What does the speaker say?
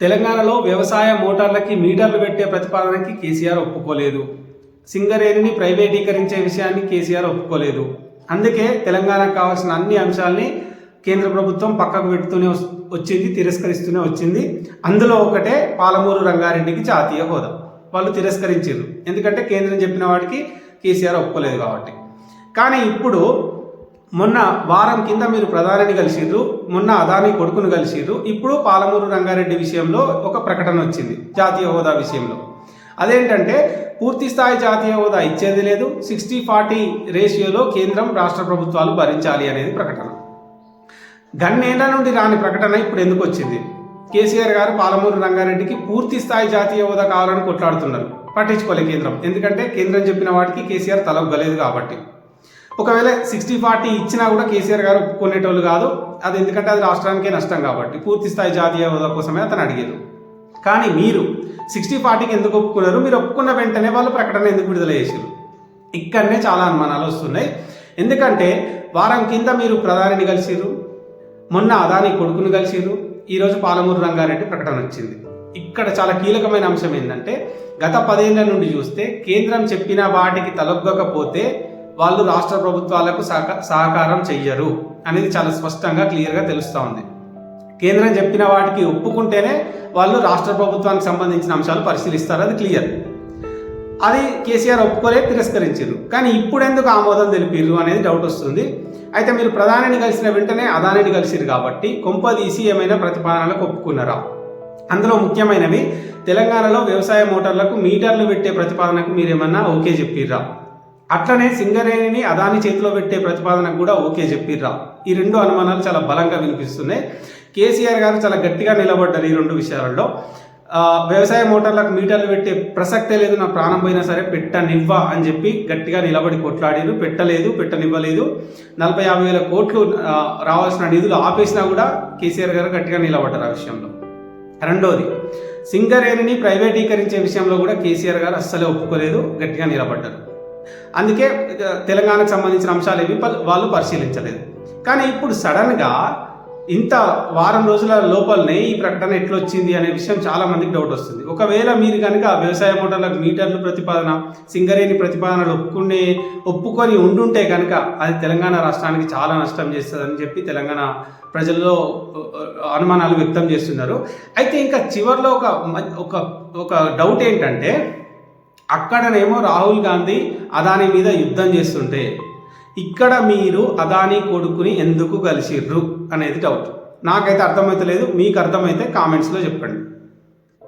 తెలంగాణలో వ్యవసాయ మోటార్లకి మీటర్లు పెట్టే ప్రతిపాదనకి కేసీఆర్ ఒప్పుకోలేదు. సింగరేణిని ప్రైవేటీకరించే విషయాన్ని కేసీఆర్ ఒప్పుకోలేదు. అందుకే తెలంగాణకు కావాల్సిన అన్ని అంశాల్ని కేంద్ర ప్రభుత్వం పక్కకు పెడుతూనే వచ్చింది తిరస్కరిస్తూనే వచ్చింది. అందులో ఒకటే పాలమూరు రంగారెడ్డికి జాతీయ హోదా. వాళ్ళు తిరస్కరించారు. ఎందుకంటే కేంద్రం చెప్పిన వాడికి కేసీఆర్ ఒప్పుకోలేదు కాబట్టి. కానీ ఇప్పుడు మొన్న వారం కింద మీరు ప్రధానిని కలిసిర్రు మొన్న అదాని కొడుకును కలిసిర్రు. ఇప్పుడు పాలమూరు రంగారెడ్డి విషయంలో ఒక ప్రకటన వచ్చింది జాతీయ హోదా విషయంలో. అదేంటంటే పూర్తి స్థాయి జాతీయ హోదా ఇచ్చేది లేదు సిక్స్టీ ఫార్టీ రేషియోలో కేంద్రం రాష్ట్ర ప్రభుత్వాలు భరించాలి అనేది ప్రకటన. గన్నేళ్ళ నుండి రాని ప్రకటన ఇప్పుడు ఎందుకు వచ్చింది? కేసీఆర్ గారు పాలమూరు రంగారెడ్డికి పూర్తి స్థాయి జాతీయ హోదా కావాలని కొట్లాడుతున్నారు పట్టించుకోలే కేంద్రం. ఎందుకంటే కేంద్రం చెప్పిన వాటికి కేసీఆర్ తలొగ్గలేదు కాబట్టి. ఒకవేళ సిక్స్టీ ఫార్టీ ఇచ్చినా కూడా కేసీఆర్ గారు ఒప్పుకునేటోళ్ళు కాదు. అది ఎందుకంటే అది రాష్ట్రానికే నష్టం కాబట్టి. పూర్తి స్థాయి జాతీయ హోదా కోసమే అతను అడిగారు. కానీ మీరు సిక్స్టీ ఫార్టీకి ఎందుకు ఒప్పుకున్నారు? మీరు ఒప్పుకున్న వెంటనే వాళ్ళు ప్రకటన ఎందుకు విడుదల చేశారు? ఇక్కడనే చాలా అనుమానాలు వస్తున్నాయి. ఎందుకంటే వారం కింద మీరు ప్రధానిని కలిసిరు మొన్న అదాని కొడుకును కలిసిరు ఈరోజు పాలమూరు రంగారెడ్డి ప్రకటన వచ్చింది. ఇక్కడ చాలా కీలకమైన అంశం ఏంటంటే గత పదేళ్ళ నుండి చూస్తే కేంద్రం చెప్పిన వాటికి తలొగ్గకపోతే వాళ్ళు రాష్ట్ర ప్రభుత్వాలకు సహక సహకారం చెయ్యరు అనేది చాలా స్పష్టంగా క్లియర్గా తెలుస్తూ ఉంది. కేంద్రం చెప్పిన వాటికి ఒప్పుకుంటేనే వాళ్ళు రాష్ట్ర ప్రభుత్వానికి సంబంధించిన అంశాలు పరిశీలిస్తారు అది క్లియర్. అది కేసీఆర్ ఒప్పుకోలే తిరస్కరించారు. కానీ ఇప్పుడు ఎందుకు ఆమోదం తెలిపిర్రు అనేది డౌట్ వస్తుంది. అయితే మీరు ప్రధానిని కలిసిన వెంటనే అదానిని కలిసిరు కాబట్టి కొంపదీసి ఏమైనా ప్రతిపాదనలకు ఒప్పుకున్నారా? అందులో ముఖ్యమైనవి తెలంగాణలో వ్యవసాయ మోటార్లకు మీటర్లు పెట్టే ప్రతిపాదనకు మీరేమన్నా ఓకే చెప్పిర్రా? అట్లనే సింగరేణిని అదాని చేతిలో పెట్టే ప్రతిపాదనకు కూడా ఓకే చెప్పిర్రా. ఈ రెండు అనుమానాలు చాలా బలంగా వినిపిస్తున్నాయి. కేసీఆర్ గారు చాలా గట్టిగా నిలబడ్డారు ఈ రెండు విషయాలలో. వ్యవసాయ మోటార్లకు మీటర్లు పెట్టే ప్రసక్తే లేదు నా ప్రాణం పోయినా సరే పెట్టనివ్వ అని చెప్పి గట్టిగా నిలబడి కొట్లాడారు పెట్టలేదు పెట్టనివ్వలేదు. నలభై యాభై వేల కోట్లు రావాల్సిన నిధులు ఆపేసినా కూడా కేసీఆర్ గారు గట్టిగా నిలబడ్డారు ఆ విషయంలో. రెండోది సింగరేణిని ప్రైవేటీకరించే విషయంలో కూడా కేసీఆర్ గారు అస్సలే ఒప్పుకోలేదు గట్టిగా నిలబడ్డారు. అందుకే తెలంగాణకు సంబంధించిన అంశాలు ఏవి వాళ్ళు పరిశీలించలేదు. కానీ ఇప్పుడు సడన్గా ఇంత వారం రోజుల లోపలనే ఈ ప్రకటన ఎట్లొచ్చింది అనే విషయం చాలా మందికి డౌట్ వస్తుంది. ఒకవేళ మీరు కనుక వ్యవసాయ మోటార్లకు మీటర్లు ప్రతిపాదన సింగరేణి ప్రతిపాదనలు ఒప్పుకునే ఒప్పుకొని ఉండుంటే కనుక అది తెలంగాణ రాష్ట్రానికి చాలా నష్టం చేస్తుందని చెప్పి తెలంగాణ ప్రజల్లో అనుమానాలు వ్యక్తం చేస్తున్నారు. అయితే ఇంకా చివరిలో ఒక మ- ఒక ఒక డౌట్ ఏంటంటే అక్కడనేమో రాహుల్ గాంధీ అదాని మీద యుద్ధం చేస్తుంటే ఇక్కడ మీరు అదాని కొడుకుని ఎందుకు కలిసిర్రు అనేది డౌట్ నాకైతే అర్థమవుతలేదు మీకు అర్థమైతే కామెంట్స్లో చెప్పండి.